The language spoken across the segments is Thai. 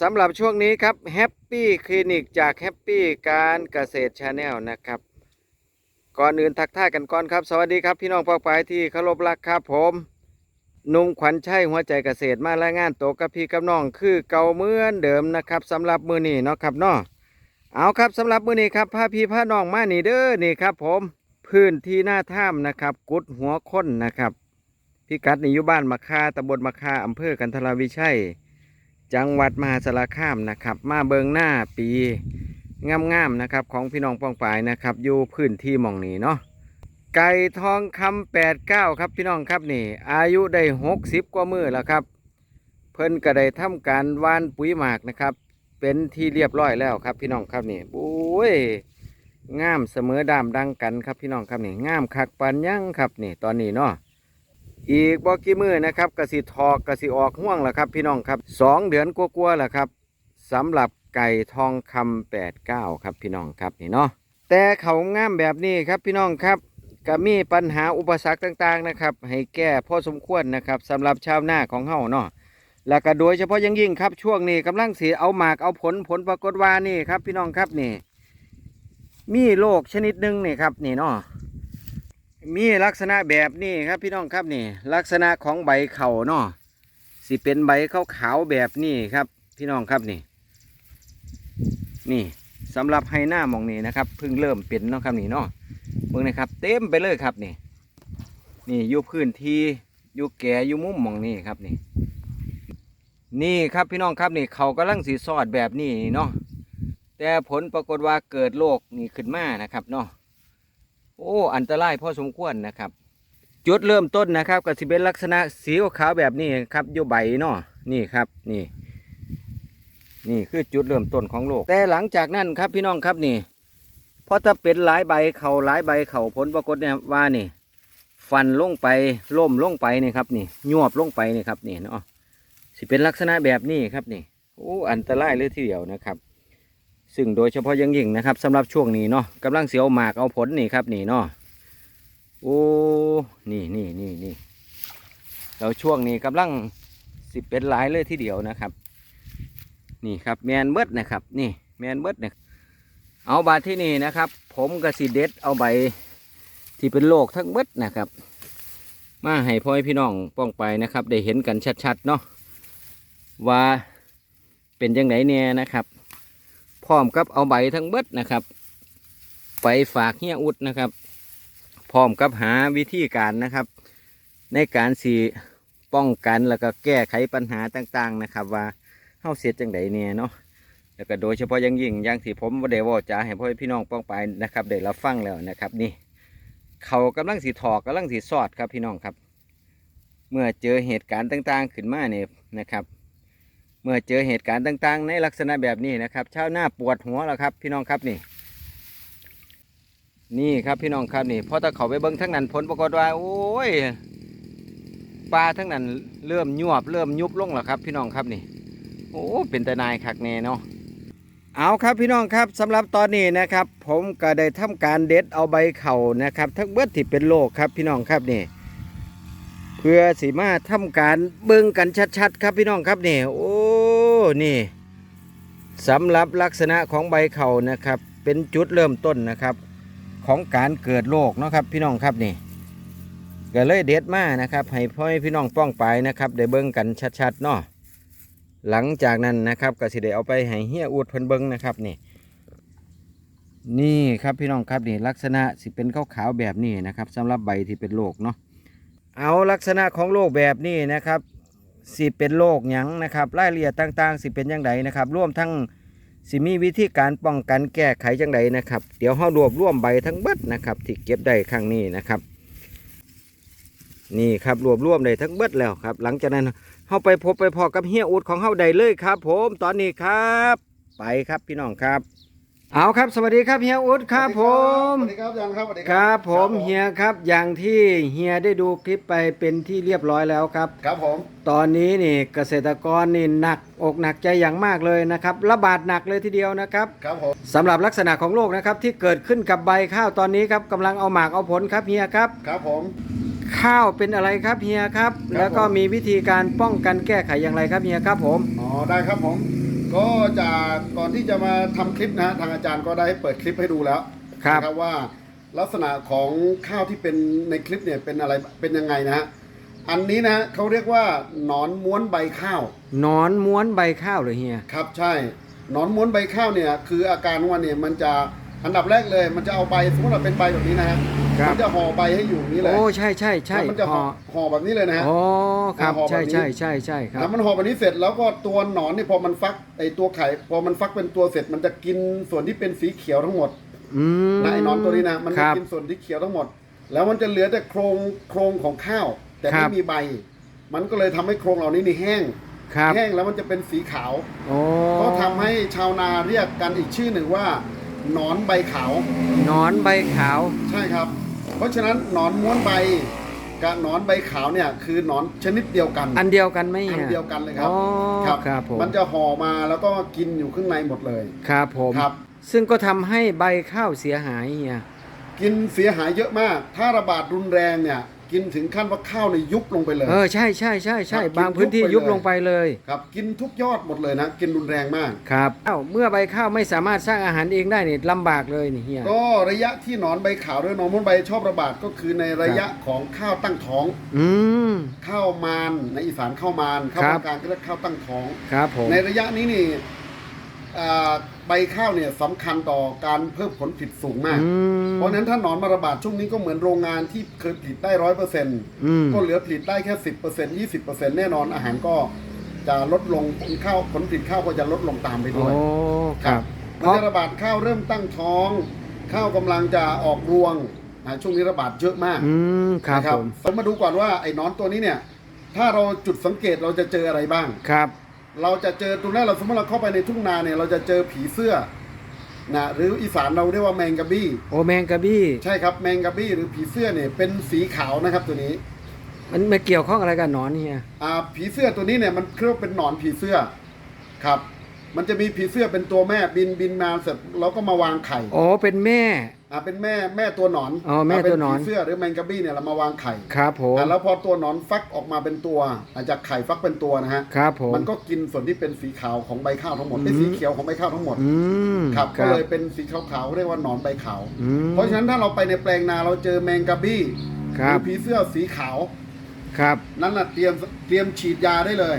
สำหรับช่วงนี้ครับแฮปปี้คลินิกจากแฮปปี้การเกษตรชาแนลนะครับ ก่อนอื่นทักทายกันก่อนครับ สวัสดีครับ พี่น้องปอกปายที่เคารพรักครับผมนุ่งขวัญชัยหัวใจเกษตรมารายงานตัวกับพี่กับน้องคือเก่าเหมือนเดิมนะครับสำหรับมือนี้เนาะครับเนาะเอาครับสำหรับมือนี้ครับพาพี่พาน้องมานี่เด้อนี่ครับ ผมพื้นที่หน้าถ้ำนะครับ กุดหัวค้นนะครับ พี่กัดนี่อยู่บ้านมะคาตำบลมะคาอำเภอกันทรวิชัย จังหวัดมหาสารคามนะครับ มาเบิงหน้าปีงามๆนะครับ ของพี่น้องป้องปายนะครับ อยู่พื้นที่หมองนี้เนาะไก่ทองคำแปดเก้าครับพี่น้องครับนี่ อายุได้หกสิบกว่ามือแล้วครับ เพิ่นก็ได้ทำการว่านปุ๋ยหมากนะครับ เป็นที่เรียบร้อยแล้วครับพี่น้องครับนี่โอ้ยงามเสมอดามดังกันครับพี่น้องครับนี่งามคักปันยังครับนี่ตอนนี้เนาะ อีกบอกกี่มือนะครับกระสิทอกกสิออกห่วงแล้วครับ พี่น้องครับสองเดือนกลัวๆแล้วครับสำหรับไก่ทองคำแปดเก้าครับพี่น้องครับนี่เนาะแต่เขางามแบบนี้ครับพี่น้องครับก็มีปัญหาอุปสรรคต่างๆนะครับ ให้แก้พอสมควรนะครับสำหรับชาวนาของเฮาเนาะแล้วก็โดยเฉพาะยังยิ่งครับช่วงนี้กำลังสีเอาหมากเอาผลผลปรากฏว่านี่ครับ พี่น้องครับนี่ มีโรคชนิดหนึ่งนี่ครับ นี่เนาะ มีลักษณะแบบนี้ครับพี่น้องครับนี่ ลักษณะของใบเข่าเนาะสิเป็นใบขาวๆแบบนี้ครับ พี่น้องครับนี่ นี่สำหรับไฮหน้ามองนี้นะครับเพิ่งเริ่มเป็นเนาะครับนี่เนาะเบิ่งนะครับ เต็มไปเลยครับนี่ นี่อยู่พื้นที่อยู่แก่อยู่มุมมองนี้ครับนี่ นี่ครับพี่น้องครับนี่เขากำลังสีสอดแบบนี้เนาะแต่ผลปรากฏว่าเกิดโรคนี่ขึ้นมานะครับเนาะ โอ้อันตรายพอสมควรนะครับ จุดเริ่มต้นนะครับก็สิเป็นลักษณะสีขาวแบบนี้ครับอยู่ใบเนาะนี่ครับนี่ นี่คือจุดเริ่มต้นของโรคแต่หลังจากนั้นครับพี่น้องครับนี่พอถ้าเป็นหลายใบเขาหลายใบเขาผลปรากฏเนี่ยว่านี่ ฟันลงไปล่มลงไปนี่ครับนี่ยวบลงไปนี่ครับนี่เนาะสิเป็นลักษณะแบบนี้ครับนี่โอ้อันตรายเลยทีเดียวนะครับ ซึ่งโดยเฉพาะยังยิ่งนะครับสำหรับช่วงนี้เนาะกำลังเสียวหมากเอาผลนี่ครับนี่เนาะโอ้นี่นี่นี่นี่เราช่วงนี้กำลังสิบเป็นหลายเลยทีเดียวนะครับ นี่ครับแมนเบิร์ดนะครับ นี่แมนเบิร์ดเนี่ยเอาบาทที่นี่นะครับ ผมกระสีเด็ดเอาใบที่เป็นโรคทั้งเบิดนะครับ มาให้พ่อพี่น้องป้องไปนะครับ ได้เห็นกันชัดๆเนาะว่าเป็นยังไงเนี่ยนะครับ ร้อมกับเอาใบทั้งเบิดนะครับ ไปฝากเฮียอุดนะครับ พร้อมกับหาวิธีการนะครับ ในการสีป้องกันแล้วก็แก้ไขปัญหาต่างๆนะครับ ว่าเฮาเสียจังไดเนี่ยเนาะแล้วก็โดยเฉพาะอยังยิ่งอย่างที่ผมได้เว่าจาให้พ่อพี่น้องป้องไปนะครับได้รับฟังแล้วนะครับนี่ เขากำลังสีถอกกำลังสีสอดครับพี่น้องครับ เมื่อเจอเหตุการณ์ต่างๆ ขึ้นมาเนี่ยนะครับ เมื่อเจอเหตุการณ์ต่าง ๆ ในลักษณะแบบนี้นะครับชาวนาปวดหัวแล้วครับ พี่น้องครับนี่ นี่ครับพี่น้องครับนี่พอตะเขาไปเบิ้งทั้งนั้นผลปรากฏว่า โอ้ยปลาทั้งนั้นเริ่มยวบเริ่มยุบลงแล้วครับ พี่น้องครับนี่ โอ้เป็นแต่นายคักแน่เนาะเอาครับพี่น้องครับสำหรับตอนนี้นะครับ ผมก็ได้ทำการเด็ดเอาใบเข่านะครับ ทั้งเบิดที่เป็นโรคครับพี่น้องครับนี่ เพื่อสีมาทำการเบิ่งกันชัดๆ ครับพี่น้องครับนี่โอ้ นี่สำหรับลักษณะของใบเขานะครับ เป็นจุดเริ่มต้นนะครับ ของการเกิดโรคเนาะครับพี่น้องครับนี่ก็เลยเด็ดมานะครับ ให้พ่อให้พี่น้องป้องไปนะครับได้เบิ่งกันชัดๆเนาะหลังจากนั้นนะครับก็สิได้เอาไปให้เฮียอวดเพิ่นเบิ่งนะครับนี่นี่ครับพี่น้องครับนี่ลักษณะสิเป็นขาวๆแบบนี้นะครับสำหรับใบที่เป็นโรคเนาะเอาลักษณะของโรคแบบนี้นะครับ สิเป็นโรคหยังนะครับรายละเอียดต่างๆ สิเป็นอยังไงนะครับร่วมทั้งสิมีวิธีการป้องกันแก้ไขจังไดนะครับ เดี๋ยวเรารวบรวมใบทั้งเบิดนะครับที่เก็บได้ครั้งนี้นะครับ นี่ครับรวบรวมได้ทั้งเบิดแล้วครับ หลังจากนั้นเราไปพบไปพอกับเฮียอุดของเฮาได้เลยครับ ผมตอนนี้ครับ ไปครับพี่น้องครับ เอาครับ สวัสดีครับเฮียอุดครับ ผมสวัสดีครับอาจารย์ครับสวัสดีครับผมเฮียครับอย่างที่เฮียได้ดูคลิปไปเป็นที่เรียบร้อยแล้วครับ ครับผม ตอนนี้นี่เกษตรกรนี่หนักอกหนักใจอย่างมากเลยนะครับ ระบาดหนักเลยทีเดียวนะครับครับผมสำหรับลักษณะของโรคนะครับที่เกิดขึ้นกับใบข้าวตอนนี้ครับกำลังเอาหมากเอาผลครับเฮียครับครับผมขข้าวเป็นอะไรครับเฮียครับครับแล้วก็ผมมีวิธีการป้องกันแก้ไขอย่างไรครับเฮียครับผมอ๋อได้ครับผม ก็จากก่อนที่จะมาทำคลิปนะฮะทางอาจารย์ก็ได้เปิดคลิปให้ดูแล้วครับนะว่าลักษณะของข้าวที่เป็นในคลิปเนี่ยเป็นอะไรเป็นยังไงนะฮะอันนี้นะเขาเรียกว่าหนอนม้วนใบข้าวหนอนม้วนใบข้าวเหรือเฮียครับใช่หนอนม้วนใบข้าวเนี่ยคืออาการของมันเนี่ยมันจะ อันดับแรกเลยมันจะเอาใบสมมติว่าเป็นใบแบบนี้นะฮะครับ มัจะห่อใบให้อยู่อย่างนี้เลยโอ้ใช่ใช่ใช่แล้วมันจะห่อห่อแบบนี้เลยนะฮะโอ้ครับห่อแบบใช่นี้ใช่ใช่ใช่ครัแล้บ วมันห่อแบบนี้เสร็จแล้วก็ตัวหนอนนี่พอมันฟักไอตัวไข่พอมันฟักเป็นตัวเสร็จ มันจะกินส่วนที่เป็นสีเขียวทั้งหมดอืมนะไอ้หนอนตัวนี้นะมันคจะรับ กินส่วนที่เขียวทั้งหมด แล้วมันจะเหลือแต่โครงโครงของข้าว แต่ครัไม่บ มีใบ มันก็เลยทำให้โครงเหล่านี้นี่แห้งครับแห้งแล้วมันจะเป็นสีขาว โอ้ก็ทำให้ชาวนาเรียกกันอีกชื่อหนึ่งว่า หนอนใบขาว หนอนใบขาว ใช่ครับ เพราะฉะนั้นหนอนม้วนใบกับหนอนใบขาวเนี่ยคือหนอนชนิดเดียวกัน อันเดียวกันไหมอัเฮีนยเดียวกันเลยครับอ๋อครับผม มันจะห่อมาแล้วก็กินอยู่ข้างในหมดเลย ครับผมครับ ซึ่งก็ทำให้ใบข้าวเสียหายเฮียกินเสียหายเยอะมาก ถ้าระบาดรุนแรงเนี่ย กินถึงขั้นว่าข้าวในยยุบลงไปเลย เออใช่ใช่ใช่ใช่ครับบางพื้นที่ยุยุบบไปเลย ลงไปเลยครับ กินทุกยอดหมดเลยนะ กินรุนแรงมาก ครับเอ้าเมื่อใบข้าวไม่สามารถสร้างอาหารเองได้นี่ลำบากเลยนี่เฮีย ก็ระยะที่หนอนใบขาวหรือหนอนม้วนใบชอบระบาดก็คือในระยะของข้าวตั้งท้อง อืม ข้าวมานในอีสานข้าวมานข้าวครับกลางก็เรียกข้าวตั้งท้อง ครับผม ในระยะนี้นี่ อ่าใบข้าวเนี่ยสำคัญต่อการเพิ่มผลผลิตสูงมาก อืมเพราะฉะนั้นถ้าหนอนมาระบาดช่วงนี้ก็เหมือนโรงงานที่เคยผลิตได้ร้อยเปอร์เซ็นต์อืม ก็เหลือผลิตได้แค่สิบเปอร์เซ็นต์ยี่สิบเปอร์เซ็นต์แน่นอนอาหารก็จะลดลงผลข้าวผลผลิตข้าวก็จะลดลงตามไปโอ้ด้วย ครับมันจะระบาดข้าวเริ่มตั้งท้อง ข้าวกำลังจะออกรวงอ่าช่วงนี้ระบาดเยอะมากอืมครับนะผม เรามาดูก่อนว่าไอ้หนอนตัวนี้เนี่ย ถ้าเราจุดสังเกตเราจะเจออะไรบ้าง ครับ เราจะเจอตรงแรกเราสมมติเราเข้าไปในทุ่งนาเนี่ยเราจะเจอผีเสื้อนะหรืออีสานเราเรียกว่าแมงกะบี้ โอแมงกะบี้ใช่ครับแมงกะบี้หรือผีเสื้อเนี่ยเป็นสีขาวนะครับตัวนี้ มันไม่เกี่ยวข้องอะไรกับหนอนเฮียอ่าผีเสื้อตัวนี้เนี่ยมันเรียกว่าเป็นหนอนผีเสื้อครับ มันจะมีผีเสื้อเป็นตัวแม่บินบินมาเสร็จแล้วก็มาวางไข่ อ๋อเป็นแม่ อ่าเป็นแม่แม่ตัวหนอนอ๋อแม่ตัวหนอนาเป็ผีเสื้อหรือแมงกะบี้เนี่ยเรามาวางไข่ครับผมอ่าแล้วพอตัวหนอนฟักออกมาเป็นตัวอาจจะไข่ฟักเป็นตัวนะฮะครับผม มันก็กินส่วนที่เป็นสีขาวของใบข้าวทั้งหมดอืมเป็นสีเขียวของใบข้าวทั้งหมดอืมครับก็เลยเป็นสีขาวๆเรียกว่าหนอนใบขาว อืม เพราะฉะนั้นถ้าเราไปในแปลงนาเราเจอแมงกะบี้หครับ รือผีเสื้อสีขาวครับ นั่นน่ะเตรียมเตรียมฉีดยาได้เลย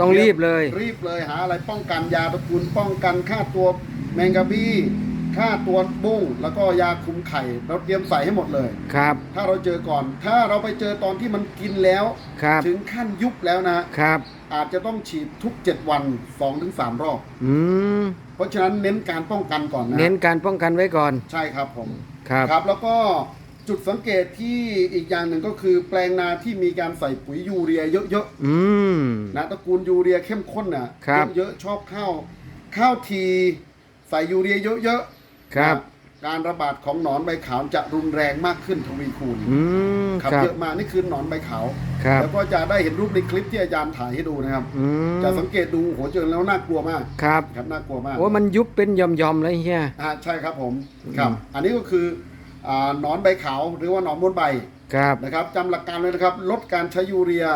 ต้องรีบเลย รีบเลยหาอะไรป้องกันยาตระกูลป้องกันฆ่าตัวแมงกะบี้ ฆ่าตัวบุ้งแล้วก็ยาคุมไข่เราเตรียมใส่ให้หมดเลย ครับ ถ้าเราเจอก่อน ถ้าเราไปเจอตอนที่มันกินแล้ว ครับ ถึงขั้นยุบแล้วนะครับ อาจจะต้องฉีดทุก 7 วัน 2-3 รอบ อืม เพราะฉะนั้นเน้นการป้องกันก่อนนะ เน้นการป้องกันไว้ก่อน ใช่ครับผม ครับ ครับแล้วก็จุดสังเกตที่อีกอย่างหนึ่งก็คือแปลงนาที่มีการใส่ปุ๋ยยูเรียเยอะอืม ๆนะตระกูลยูเรียเข้มข้นน่ะครับ เยอะๆชอบข้าวข้าวทีใส่ยูเรียเยอะๆ ครับนะการระบาดของหนอนใบขาวจะรุนแรงมากขึ้นทวีคูณอืมครับครับ เยอะมากนี่คือหนอนใบขาวครับแล้วก็จะได้เห็นรูปในคลิปที่อาจารย์ถ่ายให้ดูนะครับ อืมจะสังเกตดูโหเจอแล้วน่ากลัวมากครับครับน่ากลัวมาก โอ้มันยุบเป็นหย่อมๆเลยเฮีย อ่าใช่ครับผมครับอืมอันนี้ก็คืออ่าหนอนใบขาวหรือว่าหนอนม้วนใบครับนะครับจำหลักการเลยนะครับ ลดการใช้ยูเรีย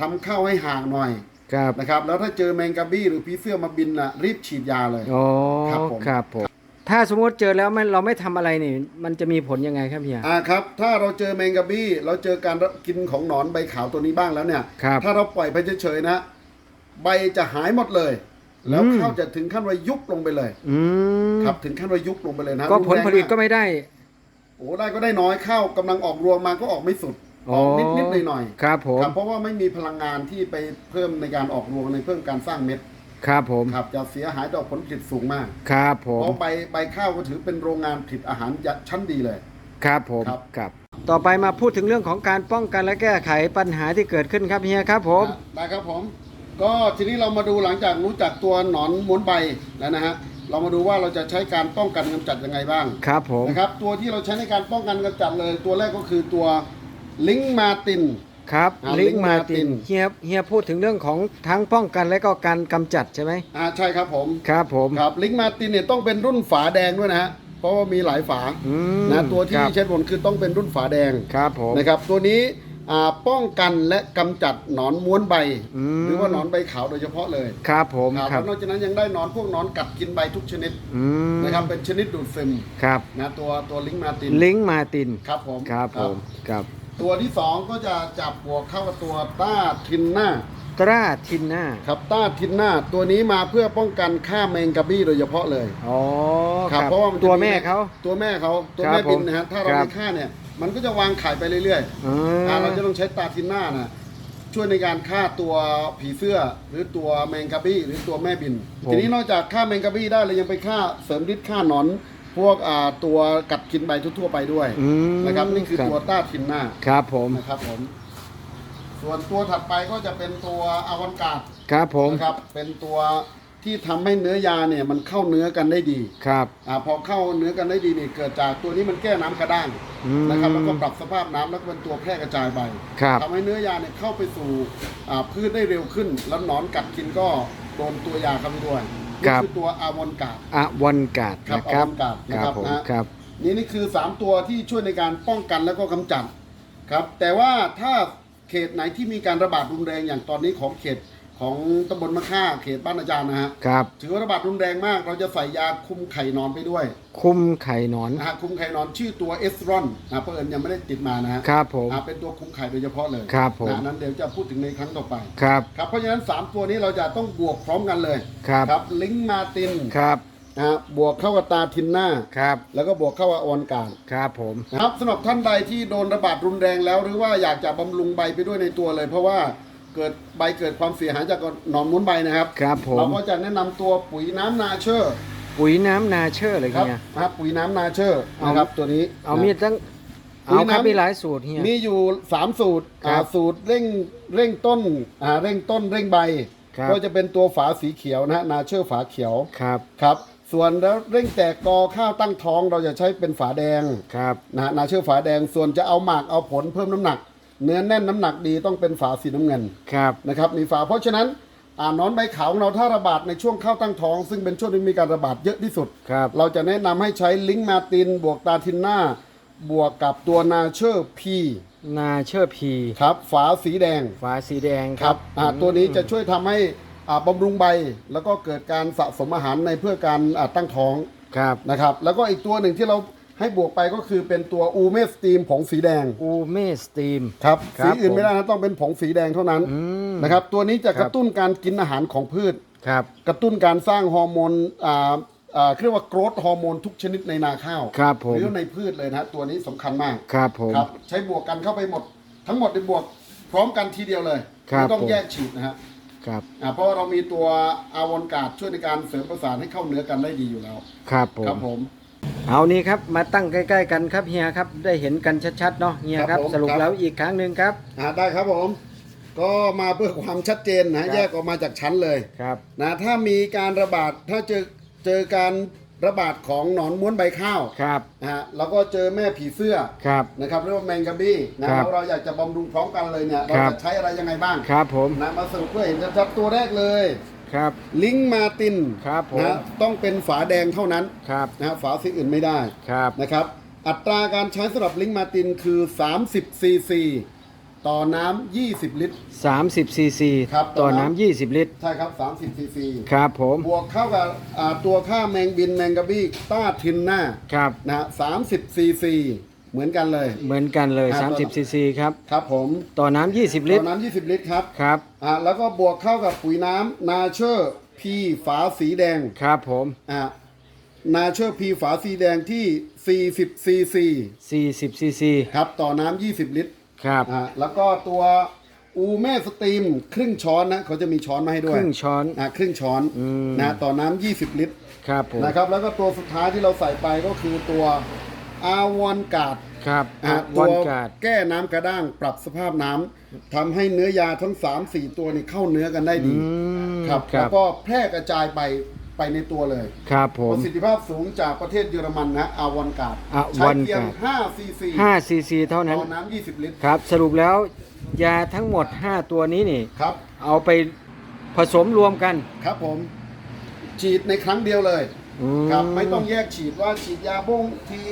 ทำข้าวให้ห่างหน่อยครับนะครับ แล้วถ้าเจอแมงกะบี้หรือผีเสื้อมาบินนะรีบฉีดยาเลยโอ้ครับผม ครับผม ถ้าสมมติเจอแล้วไม่เราไม่ทำอะไรนี่ มันจะมีผลยังไงครับเฮีย อ่าครับถ้าเราเจอแมงกะบี้เราเจอการกินของหนอนใบขาวตัวนี้บ้างแล้วเนี่ย ครับถ้าเราปล่อยไปเฉยๆนะ ใบจะหายหมดเลย แล้วอืม ข้าวจะถึงขั้นว่ายุบลงไปเลย อืมครับถึงขั้นว่ายุบลงไปเลยนะก็ผลผลิตก็รุนแรงากไม่ได้ โอ้ได้ก็ได้น้อยข้าวกำลังออกรวงมาก็ออกไม่สุดออกนิดนิดๆหน่อยๆครับผม ครับเพราะว่าไม่มีพลังงานที่ไปเพิ่มในการออกรวงในเพิ่มการสร้างเม็ด ครับผม ครับจะเสียหายต่อผลผลิตสูงมากครับผเพม ราะใบใบข้าวก็ถือเป็นโรงงานผลิตอาหารชั้นดีเลย ครับผม ครับ ครับ ต่อไปมาพูดถึงเรื่องของการป้องกันและแก้ไขปัญหาที่เกิดขึ้นครับเฮียครับผมได้ครับผม ก็ทีนี้เรามาดูหลังจากรู้จักตัวหนอนม้วนใบแล้วนะฮะเรามาดูว่าเราจะใช้การป้องกันกำจัดยังไงบ้างครับผม นะครับตัวที่เราใช้ในการป้องกันกำจัดเลย ตัวแรกก็คือตัวลิงมาติน ครับอ่าลิง Link มาติ Martin นเฮียเฮียพูดถึงเรื่องของทั้งป้องกันและก็การกำจัดใช่ไหมอ่าใช่ครับผม ครับผม ครับลิงมาตินเนี่ยต้องเป็นรุ่นฝาแดงด้วยนะฮะเพราะว่ามีหลายฝาอืมนะตัวที่ครับ เช็ดบนคือต้องเป็นรุ่นฝาแดงครับผม นะครับ ตัวนี้อ่าป้องกันและกำจัดหนอนม้วนใบ อืม หรือว่าหนอนใบขาวโดยเฉพาะเลยครับผมครับครับแล้วนอกจากนั้นยังได้หนอนพวกหนอนกัดกินใบทุกชนิดอืมนะครับเป็นชนิดดูดซึมครับ นะตัวตัวลิงก์มาตินลิงก์มาติน ครับผมครับผมครับ ตัวที่สองก็จะจับบวกเข้ากับตัวต้าทินน่าตราทินนาครับต้าทินน่าตัวนี้มาเพื่อป้องกันฆ่าแมงกะบี้โดยเฉพาะเลย อ๋อครับเพราะว่ามันจะตัวแม่เขา ตัวแม่เขาตัวครับแม่บินผมนะฮะถ้าเราครับ ไม่ฆ่าเนี่ย มันก็จะวางไข่ไปเรื่อยอืๆมอ่าเราจะต้องใช้ตาทินน่านะช่วยในการฆ่าตัวผีเสื้อ หรือตัวแมงกะบี้หรือตัวแม่บินทีนี้นอกจากฆ่าแมงกะบี้ได้เรายังไปฆ่าเสริมฤทธิ์ฆ่าหนอน พวกอ่าตัวกัดกินใบทั่วๆไปด้วยอืมนะครับนี่คือรับตัวต้าทินน่าครับผมนะครับผม ส่วนตัวถัดไปก็จะเป็นตัวอวันกาดครับผมนะครับเป็นตัวที่ทำให้เนื้อยาเนี่ยมันเข้าเนื้อกันได้ดีครับ อ่าพอเข้าเนื้อกันได้ดีนี่เกิดจากตัวนี้มันแก้น้ำกระด้างอืม นะครับแล้วก็ปรับสภาพน้ำแล้วก็เป็นตัวแพร่กระจายใบ ครับ ทำให้เนื้อยาเนี่ยเข้าไปสู่อ่าพืชได้เร็วขึ้น แล้วหนอนกัดกินก็โดนตัวยาเข้าไปด้วย นี่คือตัวอาวอนกาดอะวันกาดครับนะครับอวันกาดคนะรัครับบผมนะ ครับ นี่นี่คือ 3 ตัวที่ช่วยในการป้องกันแล้วก็กำจัดครับ แต่ว่าถ้าเขตไหนที่มีการระบาดรุนแรงอย่างตอนนี้ของเขต ของตำบลมะค่าเขตบ้านอาจารย์นะฮะครับ ถือว่าระบาดรุนแรงมาก เราจะใส่ยาคุมไข่นอนไปด้วย คุมไข่หนอน นะฮะคุมไข่นอนชื่อตัวเอสรอนนะเพราะเอิญยังไม่ได้ติดมานะฮะครับผม อ่าเป็นตัวคุมไข่โดยเฉพาะเลยครับผม นะนั้นเดี๋ยวจะพูดถึงในครั้งต่อไป ครับ ครับเพราะฉะนั้น 3 ตัวนี้เราจะต้องบวกพร้อมกันเลยครับ ครับลิงมาตินครับ นะฮะบวกเข้ากับตาทินหน้า ครับ แล้วก็บวกเข้ากับออนการ ครับผม นะครับสำหรับท่านใดที่โดนระบาดรุนแรงแล้ว หรือว่าอยากจะบำรุงใบไปด้วยในตัวเลย เพราะว่า เกิดใบเกิดความเสียหายจากหนอนม้วนใบนะครับ ครับผม เราก็จะแนะนำตัวปุ๋ยน้ำนาเชอร์ปุ๋ยน้ำนาเชอร์เลยครับเนี่ยนะครับปุ๋ยน้ำนาเชอร์เอานะครับตัวนี้เอานะมีดตั้งปุ๋ยเอาครับน้ำ มีหลายสูตรเฮีย มีอยู่ 3 สูตรครับอ่าสูตรเร่งเร่งต้นอ่าเร่งต้นเร่งใบ ครับ ก็จะเป็นตัวฝาสีเขียวนะฮะนาเชอร์ฝาเขียวครับ ครับ ส่วนแล้วเร่งแตกกอข้าวตั้งท้องเราจะใช้เป็นฝาแดงครับ นะฮะนาเชอร์ฝาแดงส่วนจะเอาหมากเอาผลเพิ่มน้ำหนัก เนื้อแน่นน้ำหนักดีต้องเป็นฝาสีน้ำเงินครับ นะครับมีฝาเพราะฉะนั้นอ่าหนอนใบขาวของเราถ้าระบาดในช่วงข้าวตั้งท้อง ซึ่งเป็นช่วงที่มีการระบาดเยอะที่สุด ครับ เราจะแนะนำให้ใช้ลิงก์มาติน บวกตาทินหน้าบวกกับตัวนาเชอร์พีนาเชอร์พีครับฝาสีแดงฝาสีแดงครับอ่าตัวนี้จะช่วยทำให้อ่าบำรุงใบ แล้วก็เกิดการสะสมอาหารในเพื่อการอ่าตั้งท้อง ครับ นะครับแล้วก็อีกตัวหนึ่งที่เรา ให้บวกไปก็คือเป็นตัวอูเมสตีมผงสีแดงอูเมสตีม ครับครัสีบอื่นผมไม่ได้นะต้องเป็นผงสีแดงเท่านั้นอืมนะครับตัวนี้จะครับกระตุ้นการกินอาหารของพืช ครับกระตุ้นการสร้างฮอร์โมนอ่าอ่าเรียกว่าโกรทฮอร์โมนทุกชนิดในนาข้าวครับผมหรือในพืชเลยนะฮะตัวนี้สำคัญมาก ครับผม ครับใช้บวกกันเข้าไปหมด ทั้งหมดในบวกพร้อมกันทีเดียวเลยครับไม่ต้องผม แยกฉีดนะฮะครับอ่าเพราะว่าเรามีตัวอาวอนการ์ดช่วยในการเสริมประสานให้เข้าเนื้อกันได้ดีอยู่แล้ว ครับผครับมผม เอานี่ครับมาตั้งใกล้ ๆ กันครับเฮียครับได้เห็นกันชัดๆเนาะเฮียครับสรุปแล้วอีกครั้งหนึ่งครับ อ่าได้ครับผม ก็มาเพื่อความชัดเจนนะครัแยบกออกมาจากชั้นเลยครับ นะ ถ้ามีการระบาด ถ้าเจอเจอการระบาดของหนอนม้วนใบข้าวครับนะฮะแล้วก็เจอแม่ผีเสื้อครับ นะครับเรียกว่าแมงกะบี้นะครับแล้วเราอยากจะบำรุงพร้อมกันเลยเนี่ย เราครับ จะใช้อะไรยังไงบ้างครับผม นะมาสรุปเพื่อเห็นชัดๆตัวแรกเลย ครับ ลิงก์มาตินครับผม นะต้องเป็นฝาแดงเท่านั้นครับ นะฮะฝาสีอื่นไม่ได้ครับ นะครับ อัตราการใช้สำหรับลิงก์มาตินคือ 30 ซีซี ต่อน้ำ20 ลิตร 30ซีซีครับต่อต่อน้ำน้ำ 20 ลิตร ใช่ครับ 30 ซีซี ครับผม บวกเข้ากับอ่าตัวค่าแมงบินแมงกะบี้ต้าทินหน้าครับ นะฮะ30 ซีซี เหมือนกันเลย เหมือนกันเลย ครับ 30ซีซีครับ ครับผมต่อน้ำ20 ลิตต่รอน้ำ20 ลิตรครับครับ อ่าแล้วก็บวกเข้ากับปุ๋ยน้ำนาเชอร์พีฝาสีแดงครับผม อ่านาเชอร์พีฝาสีแดงที่ 40ซีซี40ซีซีครับต่อน้ำ20 ลิตรครับ อ่าแล้วก็ตัวอูแม่สตรีมครึ่งช้อนนะเขาจะมีช้อนมาให้ด้ควยรึ่งช้อน อ่าครึ่งช้อนอืมนะต่อน้ำ20 ลิตร ครับผม นะครับแล้วก็ตัวสุดท้ายที่เราใส่ไปก็คือตัว อาวอนกาดครับอ่าวัตันวกาดแก้น้ำกระด้างปรับสภาพน้ำทำให้เนื้อยาทั้ง 3 4 ตัวนี่เข้าเนื้อกันได้ดี อืมครับครัแล้บวก็แพร่กระจายไปไปในตัวเลย ครับผปม ระสิทธิภาพสูงจากประเทศเยอรมันนะอาวอนกาดอาใช้วันเพียงการ์ด 5ซีซี5ซีซีเท่านั้น ต่อน้ำ20 ลิตร ครับ สรุปแล้วยาทั้งหมด 5 ตัวนี้นี่ ครับ เอาไปผสมรวมกัน ครับผม ฉีดในครั้งเดียวเลย อืครับไม่ต้องแยกฉีดว่าฉีดยาบ้งที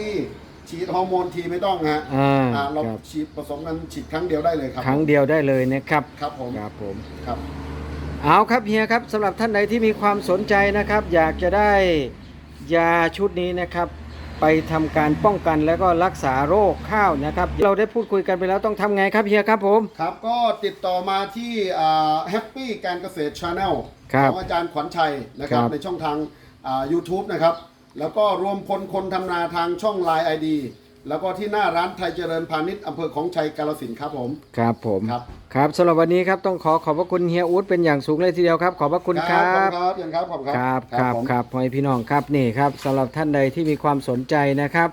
ฉีดฮอร์โมนทีไม่ต้องฮะอ่าอ่าเราครับฉีดผสมกันฉีดครั้งเดียวได้เลยครับ ครั้งเดียวได้เลยนะครับครับผมครับผม ครับ เอาครับเฮียครับสำหรับท่านใดที่มีความสนใจนะครับ อยากจะได้ยาชุดนี้นะครับ ไปทำการป้องกันแล้วก็รักษาโรคข้าวนะครับ เราได้พูดคุยกันไปแล้วต้องทำไงครับเฮียครับผม ครับก็ติดต่อมาที่แฮปปี้การเกษตรชาแนลครับของอาจารย์ขวัญชัยนะครับ ครับในช่องทาง อ่า YouTube นะครับ แล้วก็รวมพลคนทำนาทางช่อง Line ID แล้วก็ที่หน้าร้านไทยเจริญพาณิชย์อำเภอของชัยกาลสินธุ์ครับผม ครับผมครับครับสำหรับวันนี้ครับต้องขอขอบพระคุณเฮียอู๊ดเป็นอย่างสูงเลยทีเดียวครับ ขอบพระคุณครัขอบบครับยังครับขอบคุณครับครับผมครับพ่อแม่พี่น้องครับนี่ครับสำหรับท่านใดที่มีความสนใจนะครับ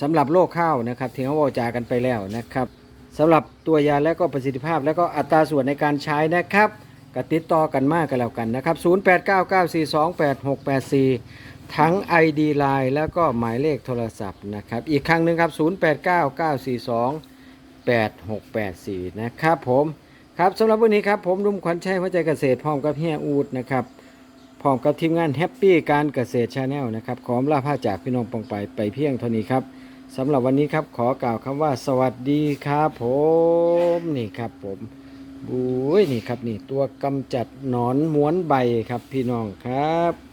สำหรับโรคข้าวนะครับที่เขาบอกจากันไปแล้วนะครับสำหรับตัวยาและก็ประสิทธิภาพและก็อัตราส่วนในการใช้นะครับ ก็ติดต่อกันมากกันแล้วกันนะครับ 0899428684 ทั้ง ID Line แล้วก็หมายเลขโทรศัพท์นะครับ อีกครั้งหนึ่งครับ 0899428684 นะครับผมครับสำหรับวันนี้ครับผมรุ่มขวัญชัยหัวใจเกษตรพร้อมกับเฮียอูดนะครับพร้อมกับทีมงานแฮปปี้การเกษตรชาแนลนะครับ ขอลาผ้าจากพี่น้องปองไปไปเพียงเท่านี้ครับสำหรับวันนี้ครับขอกล่าวคำว่าสวัสดีครับผมนี่ครับผม บุ้ยนี่ครับนี่ตัวกำจัดหนอนม้วนใบครับพี่น้องครับ